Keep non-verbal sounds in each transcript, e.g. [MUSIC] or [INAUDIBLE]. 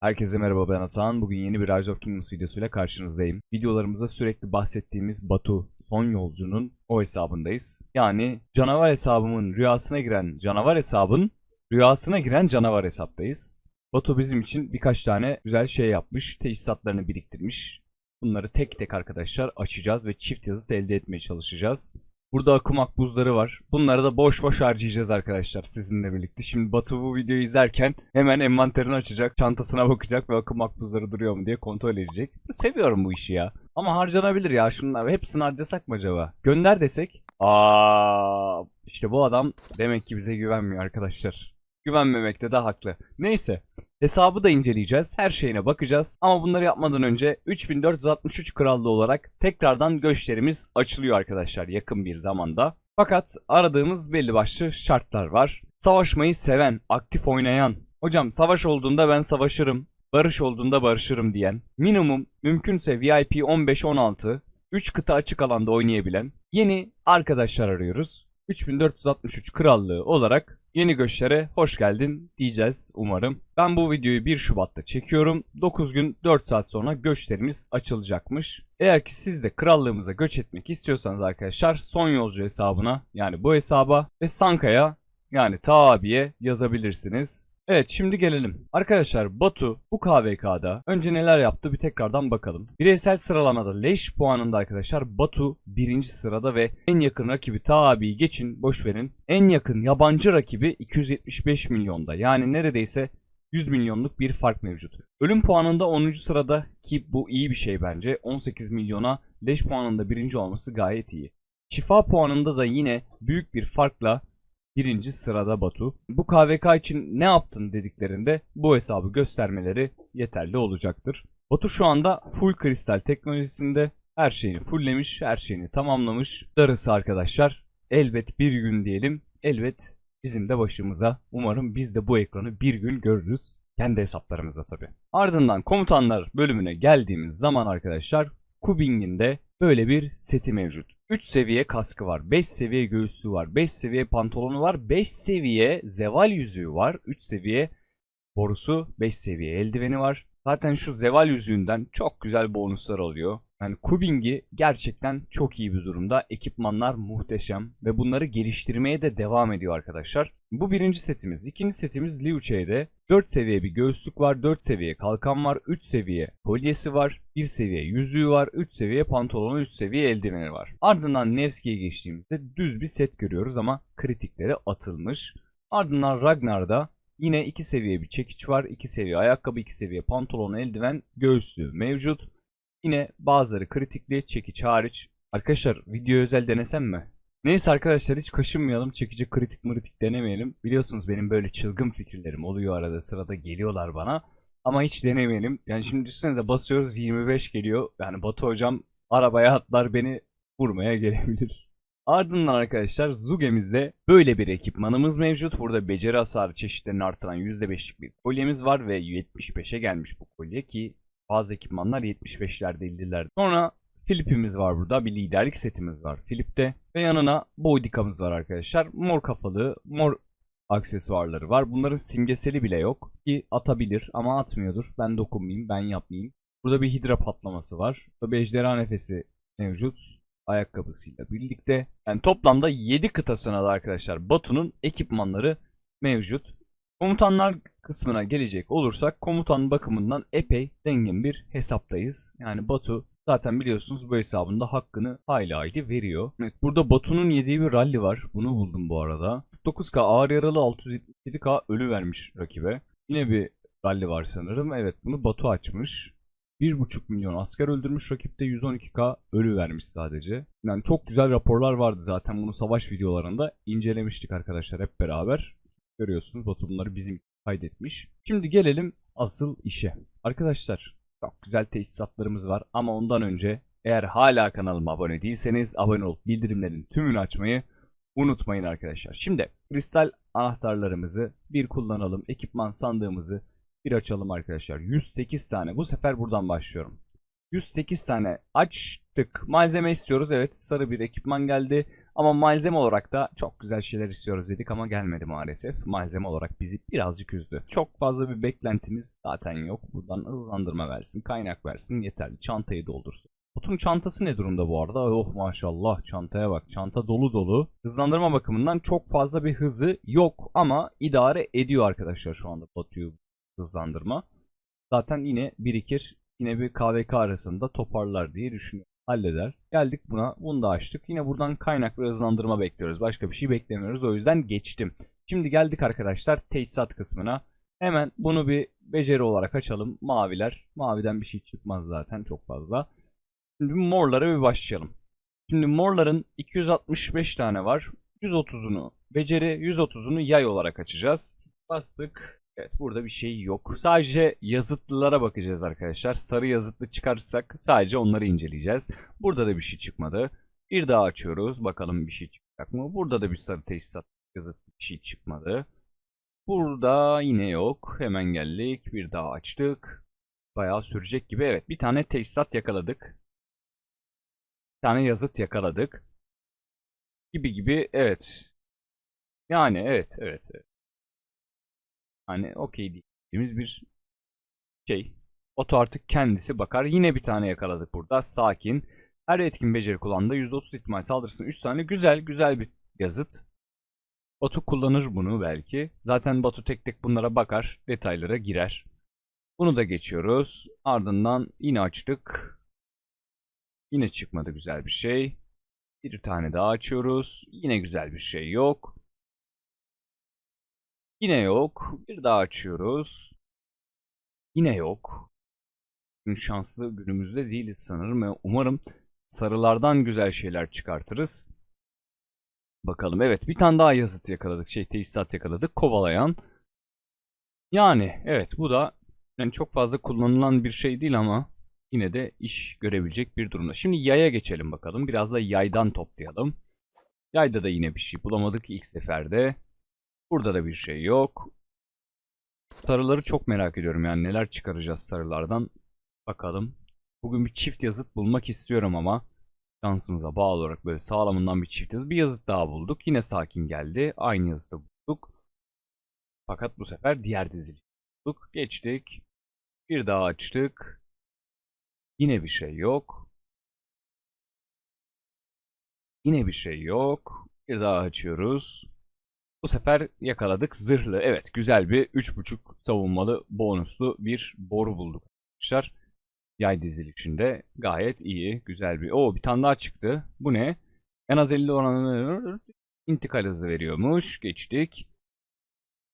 Herkese merhaba ben Atahan. Bugün yeni bir Rise of Kingdoms videosuyla karşınızdayım. Videolarımızda sürekli bahsettiğimiz Batu son yolcunun o hesabındayız. Yani canavar hesabımın rüyasına giren canavar hesabın rüyasına giren canavar hesaptayız. Batu bizim için birkaç tane güzel şey yapmış. Tesisatlarını biriktirmiş. Bunları tek tek arkadaşlar açacağız ve çift yazıt elde etmeye çalışacağız. Burada akumak buzları var. Bunları da boş boş harcayacağız arkadaşlar sizinle birlikte. Şimdi Batu bu videoyu izlerken hemen envanterini açacak, çantasına bakacak ve akumak buzları duruyor mu diye kontrol edecek. Seviyorum bu işi ya. Ama harcanabilir ya şunlar. Hepsini harcasak mı acaba? Gönder desek. Aa, işte bu adam demek ki bize güvenmiyor arkadaşlar. Güvenmemekte de haklı. Neyse. Hesabı da inceleyeceğiz. Her şeyine bakacağız. Ama bunları yapmadan önce 3463 krallığı olarak tekrardan göçlerimiz açılıyor arkadaşlar yakın bir zamanda. Fakat aradığımız belli başlı şartlar var. Savaşmayı seven, aktif oynayan, hocam savaş olduğunda ben savaşırım, barış olduğunda barışırım diyen, minimum mümkünse VIP 15-16, 3 kıta açık alanda oynayabilen yeni arkadaşlar arıyoruz. 3463 krallığı olarak yeni göçlere hoş geldin diyeceğiz umarım. Ben bu videoyu 1 Şubat'ta çekiyorum. 9 gün 4 saat sonra göçlerimiz açılacakmış. Eğer ki siz de krallığımıza göç etmek istiyorsanız arkadaşlar son yolcu hesabına yani bu hesaba ve Sanka'ya yani Taabi'ye yazabilirsiniz. Evet şimdi gelelim. Arkadaşlar Batu bu KVK'da önce neler yaptı bir tekrardan bakalım. Bireysel sıralamada leş puanında arkadaşlar Batu birinci sırada ve en yakın rakibi Taabi'yi geçin boş verin. En yakın yabancı rakibi 275 milyonda yani neredeyse 100 milyonluk bir fark mevcut. Ölüm puanında 10. sırada ki bu iyi bir şey bence. 18 milyona leş puanında birinci olması gayet iyi. Şifa puanında da yine büyük bir farkla birinci sırada Batu. Bu KVK için ne yaptın dediklerinde bu hesabı göstermeleri yeterli olacaktır. Batu şu anda full kristal teknolojisinde her şeyini fulllemiş, her şeyini tamamlamış. Darısı arkadaşlar elbet bir gün diyelim, elbet bizim de başımıza. Umarım biz de bu ekranı bir gün görürüz. Kendi hesaplarımızda tabi. Ardından komutanlar bölümüne geldiğimiz zaman arkadaşlar Kubing'in de böyle bir seti mevcut. 3 seviye kaskı var, 5 seviye göğüslüğü var, 5 seviye pantolonu var, 5 seviye zeval yüzüğü var, 3 seviye borusu, 5 seviye eldiveni var. Zaten şu zeval yüzüğünden çok güzel bonuslar alıyor. Yani Kubing'i gerçekten çok iyi bir durumda. Ekipmanlar muhteşem ve bunları geliştirmeye de devam ediyor arkadaşlar. Bu birinci setimiz. İkinci setimiz Liu Che'de 4 seviye bir göğüslük var, 4 seviye kalkan var, 3 seviye kolyesi var, 1 seviye yüzüğü var, 3 seviye pantolonu, 3 seviye eldiveni var. Ardından Nevski'ye geçtiğimizde düz bir set görüyoruz ama kritiklere atılmış. Ardından Ragnar'da yine 2 seviye bir çekiç var, 2 seviye ayakkabı, 2 seviye pantolon, eldiven, göğüslüğü mevcut. Yine bazıları kritikli, çekiç hariç. Arkadaşlar video özel denesem mi? Neyse arkadaşlar hiç kaşınmayalım. Çekici kritik mritik denemeyelim. Biliyorsunuz benim böyle çılgın fikirlerim oluyor arada sırada geliyorlar bana. Ama hiç denemeyelim. Yani şimdi düşünsenize basıyoruz 25 geliyor. Yani Batu hocam arabaya atlar beni vurmaya gelebilir. [LAUGHS] Ardından arkadaşlar Zuge'mizde böyle bir ekipmanımız mevcut. Burada beceri hasarı çeşitlerini artıran %5'lik bir kolyemiz var ve 75'e gelmiş bu kolye ki bazı ekipmanlar 75'lerde 50'lerde. Sonra Filip'imiz var burada. Bir liderlik setimiz var Filip'te. Ve yanına Boydika'mız var arkadaşlar. Mor kafalı, mor aksesuarları var. Bunların simgeseli bile yok. Ki atabilir ama atmıyordur. Ben dokunmayayım, ben yapmayayım. Burada bir hidra patlaması var. Burada ejderha nefesi mevcut. Ayakkabısıyla birlikte. Yani toplamda 7 kıtasına da arkadaşlar Batu'nun ekipmanları mevcut. Komutanlar kısmına gelecek olursak komutan bakımından epey dengin bir hesaptayız. Yani Batu zaten biliyorsunuz bu hesabında hakkını hayli hayli veriyor. Evet, burada Batu'nun yediği bir rally var. Bunu buldum bu arada. 9k ağır yaralı 677k ölü vermiş rakibe. Yine bir rally var sanırım. Evet bunu Batu açmış. 1.5 milyon asker öldürmüş rakipte 112k ölü vermiş sadece. Yani çok güzel raporlar vardı zaten bunu savaş videolarında incelemiştik arkadaşlar hep beraber. Görüyorsunuz Batu bunları bizim kaydetmiş. Şimdi gelelim asıl işe. Arkadaşlar çok güzel tesisatlarımız var ama ondan önce eğer hala kanalıma abone değilseniz abone olup bildirimlerin tümünü açmayı unutmayın arkadaşlar. Şimdi kristal anahtarlarımızı bir kullanalım. Ekipman sandığımızı bir açalım arkadaşlar. 108 tane. Bu sefer buradan başlıyorum. 108 tane açtık. Malzeme istiyoruz. Evet sarı bir ekipman geldi. Ama malzeme olarak da çok güzel şeyler istiyoruz dedik ama gelmedi maalesef. Malzeme olarak bizi birazcık üzdü. Çok fazla bir beklentimiz zaten yok. Buradan hızlandırma versin, kaynak versin yeterli. Çantayı doldursun. Botun çantası ne durumda bu arada? Oh maşallah çantaya bak. Çanta dolu dolu. Hızlandırma bakımından çok fazla bir hızı yok ama idare ediyor arkadaşlar şu anda Batu'yu hızlandırma. Zaten yine birikir. Yine bir KVK arasında toparlar diye düşünüyorum. Halleder. Geldik buna. Bunu da açtık. Yine buradan kaynak ve hızlandırma bekliyoruz. Başka bir şey beklemiyoruz. O yüzden geçtim. Şimdi geldik arkadaşlar tesisat kısmına. Hemen bunu bir beceri olarak açalım. Maviler. Maviden bir şey çıkmaz zaten çok fazla. Şimdi morlara bir başlayalım. Şimdi morların 265 tane var. 130'unu beceri, 130'unu yay olarak açacağız. Bastık. Evet burada bir şey yok. Sadece yazıtlılara bakacağız arkadaşlar. Sarı yazıtlı çıkarsak sadece onları inceleyeceğiz. Burada da bir şey çıkmadı. Bir daha açıyoruz. Bakalım bir şey çıkacak mı? Burada da bir sarı tesisat yazıtlı bir şey çıkmadı. Burada yine yok. Hemen geldik. Bir daha açtık. Bayağı sürecek gibi. Evet bir tane tesisat yakaladık. Bir tane yazıt yakaladık. Gibi gibi evet. Yani evet evet. evet. Hani okey diyeceğimiz bir şey. Oto artık kendisi bakar. Yine bir tane yakaladık burada. Sakin. Her etkin beceri kullandığı %30 ihtimal saldırısının 3 tane. Güzel güzel bir yazıt. Batu kullanır bunu belki. Zaten Batu tek tek bunlara bakar. Detaylara girer. Bunu da geçiyoruz. Ardından yine açtık. Yine çıkmadı güzel bir şey. Bir tane daha açıyoruz. Yine güzel bir şey yok. Yine yok. Bir daha açıyoruz. Yine yok. Gün şanslı günümüzde değiliz sanırım ve umarım sarılardan güzel şeyler çıkartırız. Bakalım evet bir tane daha yazıt yakaladık. Şey tesisat yakaladık. Kovalayan. Yani evet bu da yani çok fazla kullanılan bir şey değil ama yine de iş görebilecek bir durumda. Şimdi yaya geçelim bakalım. Biraz da yaydan toplayalım. Yayda da yine bir şey bulamadık ilk seferde. Burada da bir şey yok. Sarıları çok merak ediyorum yani neler çıkaracağız sarılardan. Bakalım. Bugün bir çift yazıt bulmak istiyorum ama şansımıza bağlı olarak böyle sağlamından bir çift yazıt. Bir yazıt daha bulduk. Yine sakin geldi. Aynı yazıtı bulduk. Fakat bu sefer diğer dizili bulduk. Geçtik. Bir daha açtık. Yine bir şey yok. Yine bir şey yok. Bir daha açıyoruz. Bu sefer yakaladık zırhlı. Evet güzel bir 3.5 savunmalı bonuslu bir boru bulduk arkadaşlar. Yay dizilişinde gayet iyi. Güzel bir. Oo bir tane daha çıktı. Bu ne? En az 50 oranı intikal hızı veriyormuş. Geçtik.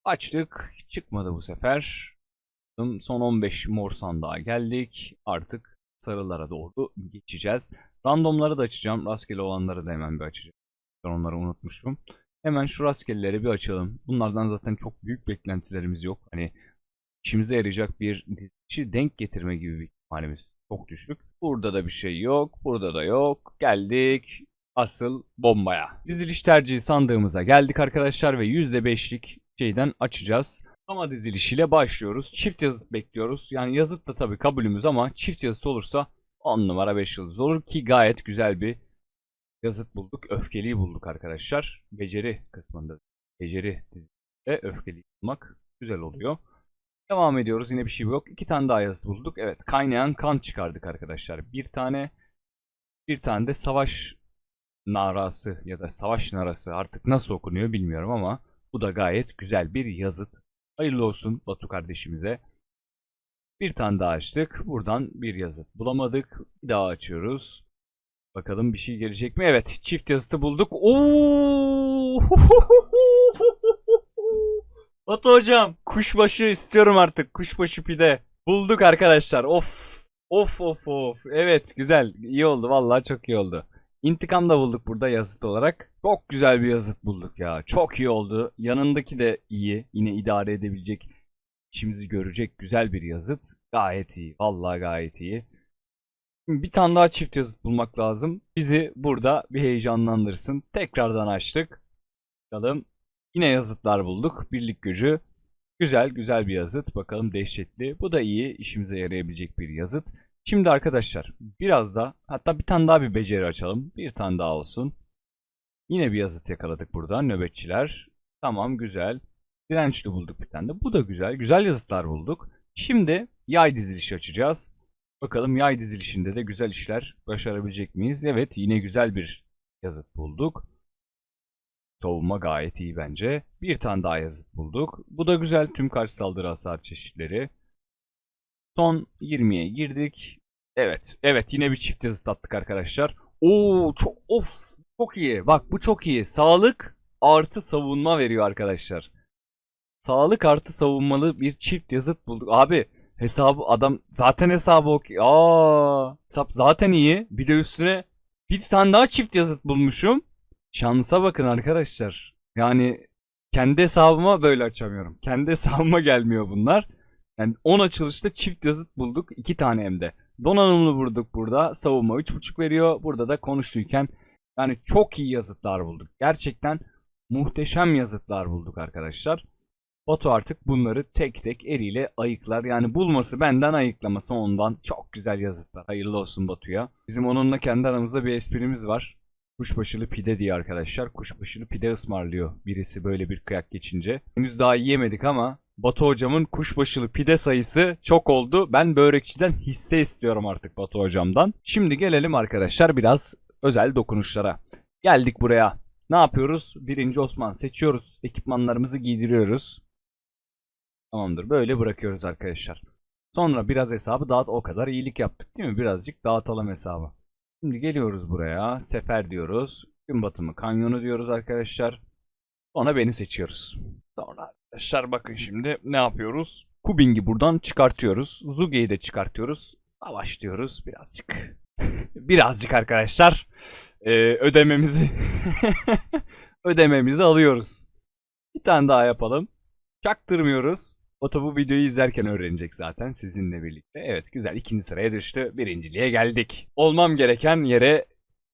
Açtık. Çıkmadı bu sefer. Son 15 mor sandığa geldik. Artık sarılara doğru geçeceğiz. Randomları da açacağım. Rastgele olanları da hemen bir açacağım. Ben onları unutmuşum. Hemen şu rastgeleleri bir açalım. Bunlardan zaten çok büyük beklentilerimiz yok. Hani işimize yarayacak bir dizişi denk getirme gibi bir ihtimalimiz çok düşük. Burada da bir şey yok. Burada da yok. Geldik asıl bombaya. Diziliş tercihi sandığımıza geldik arkadaşlar ve %5'lik şeyden açacağız. Ama dizilişiyle başlıyoruz. Çift yazıt bekliyoruz. Yani yazıt da tabii kabulümüz ama çift yazıt olursa 10 numara 5 yıldız olur ki gayet güzel bir yazıt bulduk. Öfkeliyi bulduk arkadaşlar. Beceri kısmında. Beceri dizisinde öfkeli bulmak güzel oluyor. Devam ediyoruz. Yine bir şey yok. İki tane daha yazıt bulduk. Evet. Kaynayan kan çıkardık arkadaşlar. Bir tane bir tane de savaş narası ya da savaş narası artık nasıl okunuyor bilmiyorum ama bu da gayet güzel bir yazıt. Hayırlı olsun Batu kardeşimize. Bir tane daha açtık. Buradan bir yazıt bulamadık. Bir daha açıyoruz. Bakalım bir şey gelecek mi? Evet. Çift yazıtı bulduk. Oo! [LAUGHS] Batu hocam. Kuşbaşı istiyorum artık. Kuşbaşı pide. Bulduk arkadaşlar. Of. Of of of. Evet güzel. İyi oldu. Vallahi çok iyi oldu. İntikam da bulduk burada yazıt olarak. Çok güzel bir yazıt bulduk ya. Çok iyi oldu. Yanındaki de iyi. Yine idare edebilecek, işimizi görecek güzel bir yazıt. Gayet iyi. Vallahi gayet iyi. Bir tane daha çift yazıt bulmak lazım. Bizi burada bir heyecanlandırsın. Tekrardan açtık. Bakalım. Yine yazıtlar bulduk. Birlik gücü. Güzel güzel bir yazıt. Bakalım dehşetli. Bu da iyi. işimize yarayabilecek bir yazıt. Şimdi arkadaşlar biraz da hatta bir tane daha bir beceri açalım. Bir tane daha olsun. Yine bir yazıt yakaladık burada. Nöbetçiler. Tamam güzel. Dirençli bulduk bir tane de. Bu da güzel. Güzel yazıtlar bulduk. Şimdi yay dizilişi açacağız. Bakalım yay dizilişinde de güzel işler başarabilecek miyiz? Evet yine güzel bir yazıt bulduk. Savunma gayet iyi bence. Bir tane daha yazıt bulduk. Bu da güzel tüm karşı saldırı hasar çeşitleri. Son 20'ye girdik. Evet, evet yine bir çift yazıt attık arkadaşlar. Oo çok of çok iyi. Bak bu çok iyi. Sağlık artı savunma veriyor arkadaşlar. Sağlık artı savunmalı bir çift yazıt bulduk. Abi hesabı adam zaten hesabı okey. Aa, hesap zaten iyi. Bir de üstüne bir tane daha çift yazıt bulmuşum. Şansa bakın arkadaşlar. Yani kendi hesabıma böyle açamıyorum. Kendi hesabıma gelmiyor bunlar. Yani 10 açılışta çift yazıt bulduk. 2 tane hem de. Donanımlı vurduk burada. Savunma 3.5 veriyor. Burada da konuştuyken yani çok iyi yazıtlar bulduk. Gerçekten muhteşem yazıtlar bulduk arkadaşlar. Batu artık bunları tek tek eliyle ayıklar. Yani bulması benden ayıklaması ondan. Çok güzel yazıtlar. Hayırlı olsun Batu'ya. Bizim onunla kendi aramızda bir esprimiz var. Kuşbaşılı pide diye arkadaşlar. Kuşbaşılı pide ısmarlıyor birisi böyle bir kıyak geçince. Henüz daha yiyemedik ama Batu hocamın kuşbaşılı pide sayısı çok oldu. Ben börekçiden hisse istiyorum artık Batu hocamdan. Şimdi gelelim arkadaşlar biraz özel dokunuşlara. Geldik buraya. Ne yapıyoruz? Birinci Osman seçiyoruz. Ekipmanlarımızı giydiriyoruz. Tamamdır. Böyle bırakıyoruz arkadaşlar. Sonra biraz hesabı dağıt. O kadar iyilik yaptık değil mi? Birazcık dağıtalım hesabı. Şimdi geliyoruz buraya. Sefer diyoruz. Gün batımı kanyonu diyoruz arkadaşlar. Sonra beni seçiyoruz. Sonra arkadaşlar bakın şimdi ne yapıyoruz? Kubing'i buradan çıkartıyoruz. Zuge'yi de çıkartıyoruz. Savaş diyoruz birazcık. [LAUGHS] birazcık arkadaşlar. Ee, ödememizi [LAUGHS] ödememizi alıyoruz. Bir tane daha yapalım. Çaktırmıyoruz. Batu bu videoyu izlerken öğrenecek zaten sizinle birlikte. Evet güzel ikinci sıraya düştü. Birinciliğe geldik. Olmam gereken yere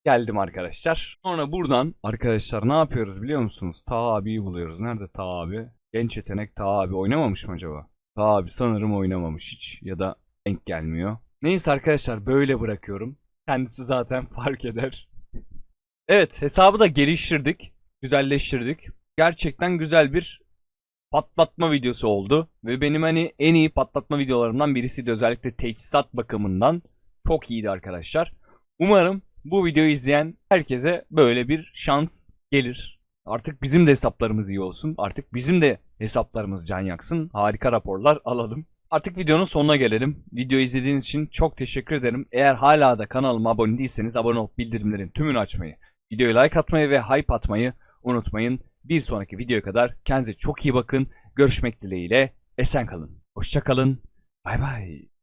geldim arkadaşlar. Sonra buradan arkadaşlar ne yapıyoruz biliyor musunuz? Ta abiyi buluyoruz. Nerede Ta abi? Genç yetenek Ta abi oynamamış mı acaba? Ta abi sanırım oynamamış hiç ya da denk gelmiyor. Neyse arkadaşlar böyle bırakıyorum. Kendisi zaten [LAUGHS] fark eder. Evet hesabı da geliştirdik. Güzelleştirdik. Gerçekten güzel bir patlatma videosu oldu. Ve benim hani en iyi patlatma videolarımdan birisiydi. Özellikle teçhizat bakımından. Çok iyiydi arkadaşlar. Umarım bu videoyu izleyen herkese böyle bir şans gelir. Artık bizim de hesaplarımız iyi olsun. Artık bizim de hesaplarımız can yaksın. Harika raporlar alalım. Artık videonun sonuna gelelim. Videoyu izlediğiniz için çok teşekkür ederim. Eğer hala da kanalıma abone değilseniz abone olup bildirimlerin tümünü açmayı, videoya like atmayı ve hype atmayı unutmayın. Bir sonraki videoya kadar kendinize çok iyi bakın. Görüşmek dileğiyle. Esen kalın. Hoşça kalın. Bay bay.